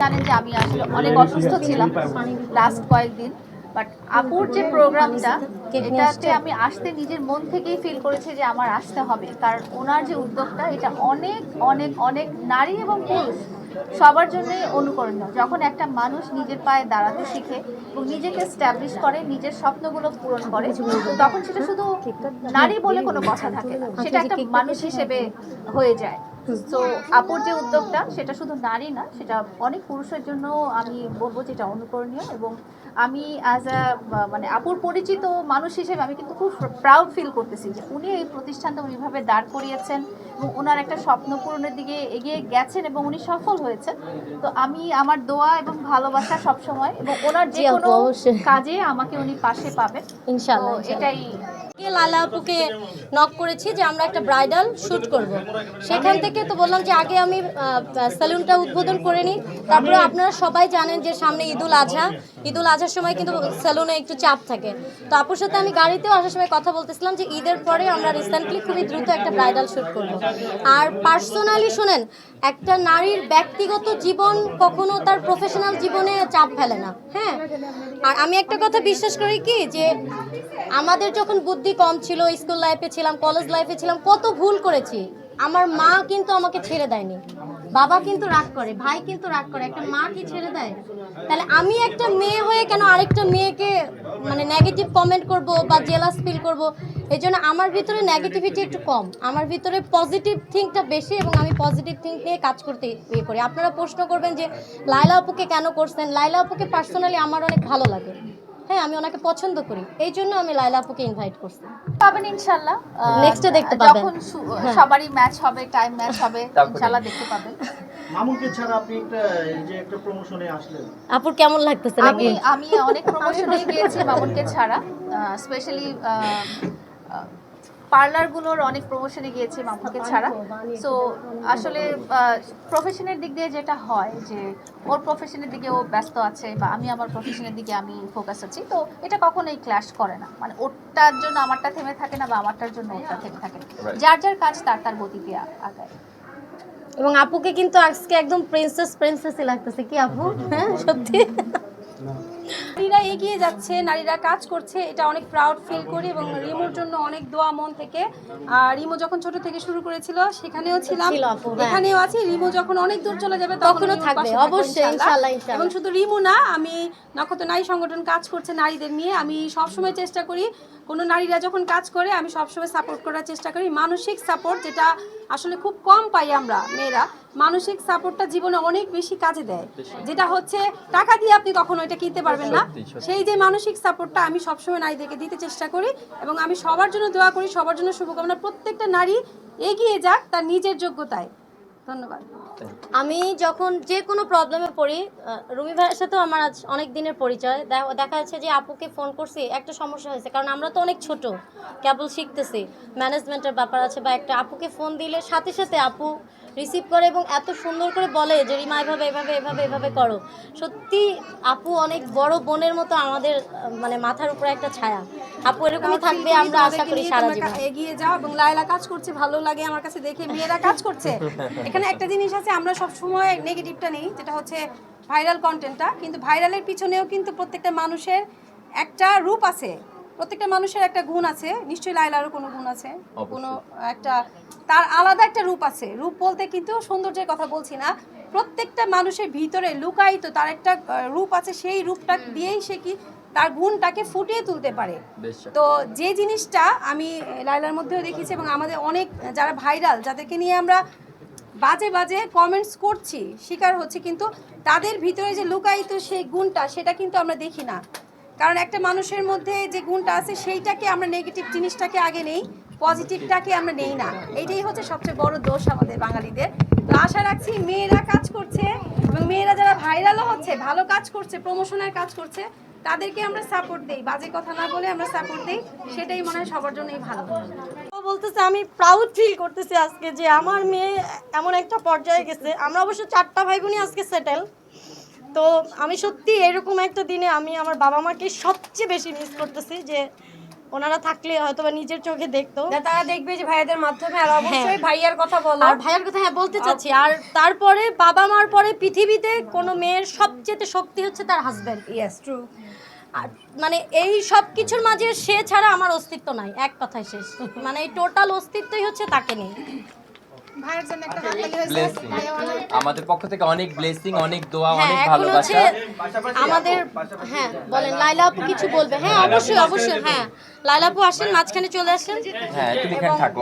জানেন যে আমি আসলে অনেক অসুস্থ ছিলাম লাস্ট কয়েকদিন বাট আপুর যে প্রোগ্রামটা এটাতে আমি আসতে নিজের মন থেকেই ফিল করেছি যে আমার আসতে হবে। কারণ ওনার যে উদ্যোগটা, এটা অনেক অনেক অনেক নারী এবং পুরুষ সবার জন্যই অনুকরণীয়। যখন একটা মানুষ নিজের পায়ে দাঁড়াতে শিখে এবং নিজেকে স্ট্যাবলিশ করে, নিজের স্বপ্নগুলো পূরণ করে, তখন সেটা শুধু নারী বলে কোনো কথা থাকে না। সেটা একটা মানুষ হিসেবে হয়ে যায়। তো আপুর যে উদ্যোগটা, সেটা শুধু নারী না, সেটা অনেক পুরুষের জন্য আমি বলব যেটা অনুকরণীয় এবং আমি অ্যাজ আ মানে আপুর পরিচিত মানুষ হিসেবে আমি কিন্তু খুব প্রাউড ফিল করতেছি যে উনি এই প্রতিষ্ঠানটা উনিভাবে দাঁড় করিয়েছেন। ওনার একটা স্বপ্ন পূরণের দিকে এগিয়ে গেছেন এবং উনি সফল হয়েছেন। তো আমি আমার দোয়া এবং ভালোবাসা সবসময় এবং ওনার যে কোনো কাজে আমাকে উনি পাশে পাবেন। ইনশাআল্লাহ, এটাই। লালা আপুকে নক করেছি যে আমরা একটা ব্রাইডাল শ্যুট করব। সেখান থেকে তো বললাম যে আগে আমি স্যালুনটা উদ্বোধন করে নিই। তারপরে আপনারা সবাই জানেন যে সামনে ঈদুল আজহা ঈদুল আজহার সময় কিন্তু স্যালুনে একটু চাপ থাকে। তো আপুর সাথে আমি গাড়িতেও আসার সময় কথা বলতেছিলাম যে ঈদের পরে আমরা রিসেন্টলি খুবই দ্রুত একটা ব্রাইডাল শ্যুট করব। আর পার্সোনালি শুনেন, একটা নারীর ব্যক্তিগত জীবন কখনো তার প্রফেশনাল জীবনে চাপ ফেলে না হ্যাঁ? আর আমি একটা কথা বিশ্বাস করি কি, যে আমাদের যখন বুদ্ধি কম ছিল স্কুল লাইফে ছিলাম কলেজ লাইফে ছিলাম, কত ভুল করেছি, আমার মা কিন্তু আমাকে ছেড়ে দেয়নি। বাবা কিন্তু রাগ করে, ভাই কিন্তু রাগ করে, একটা মা কি ছেড়ে দেয়? তাহলে আমি একটা মেয়ে হয়ে কেন আরেকটা মেয়েকে মানে নেগেটিভ কমেন্ট করব বা জেলাস ফিল করব? এই জন্য আমার ভিতরে নেগেটিভিটি একটু কম। আমার ভিতরে পজিটিভ থিঙ্কটা বেশি এবং আমি পজিটিভ থিঙ্ক নিয়ে কাজ করতে ইয়ে করি। আপনারা প্রশ্ন করবেন যে লাইলা আপুকে কেন করছেন? লাইলা আপুকে পার্সোনালি আমার অনেক ভালো লাগে। হ্যাঁ আমি ওনাকে পছন্দ করি। এই জন্য আমি লাইলা আপুকে ইনভাইট করছি। পাবেন ইনশাল্লাহ নেক্সট এ দেখতে পাবেন। যখন সবারই ম্যাচ হবে টাইম ম্যাচ হবে ইনশাল্লাহ দেখতে পাবেন। মামুনকে ছাড়া আপনি একটা এই যে একটা প্রমোশনে আসলেন। আপুর কেমন লাগতেছে? আমি নাকি আমি অনেক প্রমোশনে গিয়েছি মামুনকে ছাড়া। স্পেশালি পার্লারগুলোর অনেক প্রমোশনে গিয়েছি মামুনকে ছাড়া। সো আসলে প্রফেশনের দিক দিয়ে যেটা হয় যে ওর প্রফেশনের দিকে ও ব্যস্ত আছে বা আমি আমার প্রফেশনের দিকে আমি ফোকাস আছি তো এটা কখনোই ক্ল্যাশ করে না। মানে ওরটার জন্য আমারটা থেমে থাকে না বা আমারটার জন্য ওরটা থেমে থাকে যার যার কাজ তার তার গতিতে আগায়। এবং আপুকে কিন্তু আজকে একদম প্রিন্সেস প্রিন্সেসই লাগতেছে। কি আপু? হ্যাঁ সত্যি? এগিয়ে যাচ্ছে নারীরা কাজ করছে এটা অনেক প্রাউড ফিল করি এবং রিমোর জন্য অনেক দোয়া মন থেকে। আর রিমো যখন ছোট থেকে শুরু করেছিল সেখানেও ছিলাম। হ্যাঁ। এখানেও আছি। রিমো যখন অনেক দূর চলে যাবে তখনও থাকবে, অবশ্যই, ইনশাআল্লাহ, ইনশাআল্লাহ। এবং শুধু রিমো না আমি নক্ষত্র নারী সংগঠন কাজ করছে নারীদের নিয়ে। আমি সবসময় চেষ্টা করি কোনো নারীরা যখন কাজ করে আমি সবসময় সাপোর্ট করার চেষ্টা করি। মানসিক সাপোর্ট যেটা আসলে খুব কম পাই আমরা মেয়েরা। মানসিক সাপোর্টটা জীবনে অনেক বেশি কাজে দেয়। যেটা হচ্ছে টাকা দিয়ে আপনি কখনো এটা কিনতে পারবেন না। সেই যে মানসিক সাপোর্টটা আমি সবসময় নারীদেরকে দিতে চেষ্টা করি এবং আমি সবার জন্য দোয়া করি সবার জন্য শুভকামনা। প্রত্যেকটা নারী এগিয়ে যাক তার নিজের যোগ্যতায়। ধন্যবাদ। আমি যখন যে কোনো প্রবলেমে পড়ি রুমি ভাইয়ের সাথেও আমার আজ অনেক দিনের পরিচয়। দেখা যাচ্ছে যে আপুকে ফোন করছি, একটা সমস্যা হয়েছে, কারণ আমরা তো অনেক ছোট, কেবল শিখতেছি। ম্যানেজমেন্টের ব্যাপার আছে বা একটা আপুকে ফোন দিলে সাথে সাথে আপু রিসিভ করে এবং এত সুন্দর করে বলে যে, রিমা, এভাবে এভাবে এভাবে এভাবে করো। সত্যি, আপু অনেক বড় বোনের মতো আমাদের মানে মাথার উপরে একটা ছায়া। আপু এরকমই থাকবে আমরা আশা করি সারা জীবন। এগিয়ে যাও এবং লায়লা কাজ করছে ভালো লাগে আমার কাছে দেখে মেয়েরা কাজ করছে। এখানে একটা জিনিস আছে আমরা সব সময় নেগেটিভটা নেই যেটা হচ্ছে ভাইরাল কন্টেন্টটা কিন্তু ভাইরালের পিছনেও কিন্তু প্রত্যেকটা মানুষের একটা রূপ আছে। প্রত্যেকটা মানুষের একটা গুণ আছে নিশ্চয়ই লাইলারও কোনো গুণ আছে কোনো একটা তার আলাদা একটা রূপ আছে। রূপ বলতে কিন্তু সৌন্দর্যের কথা বলছি না প্রত্যেকটা মানুষের ভিতরে লুকায়িত তার একটা রূপ আছে সেই রূপটা দিয়েই সে কি তার গুণটাকে ফুটিয়ে তুলতে পারে। তো যে জিনিসটা আমি লাইলার মধ্যেও দেখেছি এবং আমাদের অনেক যারা ভাইরাল যাদেরকে নিয়ে আমরা বাজে বাজে কমেন্টস করছি শিকার হচ্ছে কিন্তু তাদের ভিতরে যে লুকায়িত সেই গুণটা সেটা কিন্তু আমরা দেখি না। কারণ একটা মানুষের মধ্যে যে গুণটা আছে সেইটাকে আমরা নেগেটিভ জিনিসটাকে আগে নেই পজিটিভটাকে আমরা নেই না। এটাই হচ্ছে সবচেয়ে বড় দোষ আমাদের বাঙালিদের। তো আশা রাখছি মেয়েরা কাজ করছে এবং মেয়েরা যারা ভাইরালও হচ্ছে ভালো কাজ করছে প্রমোশনের কাজ করছে তাদেরকে আমরা সাপোর্ট দেই বাজে কথা না বলে আমরা সাপোর্ট দেই সেটাই মনে হয় সবার জন্যই ভালো। ও বলতেছে আমি প্রাউড ফিল করতেছি আজকে যে আমার মেয়ে এমন একটা পর্যায়ে গেছে। আমরা অবশ্য চারটা ভাই বোনই আজকে সেটেল তো আমি সত্যি এরকম একটা দিনে আমি আমার বাবা মাকে সবচেয়ে বেশি মিস করতেছি যে ওনারা থাকলে হয়তো বা নিজের চোখে দেখতো। তারা দেখবে যে ভাইয়াদের মাধ্যমে আর অবশ্যই ভাইয়ার কথা বলো। আর ভাইয়ার কথা হ্যাঁ বলতে চাচ্ছি। আর তারপরে বাবা মার পরে পৃথিবীতে কোনো মেয়ের সবচেয়ে শক্তি হচ্ছে তার হাজব্যান্ড ইয়েস ট্রু আর মানে এই সব কিছুর মাঝে সে ছাড়া আমার অস্তিত্ব নাই এক কথায় শেষ। মানে এই টোটাল অস্তিত্বই হচ্ছে তাকে নিয়ে। ভাইয়ের জন্য একটা হাততালি হয়েছে ব্লেসিং আমাদের পক্ষ থেকে অনেক ব্লেসিং অনেক দোয়া হ্যাঁ অনেক ভালোবাসা। আমাদের হ্যাঁ বলেন লাইলা আপু কিছু বলবে? হ্যাঁ অবশ্যই অবশ্যই হ্যাঁ। লাইলা আপু আসেন মাঝখানে চলে আসেন। হ্যাঁ তুমি এখানে থাকো।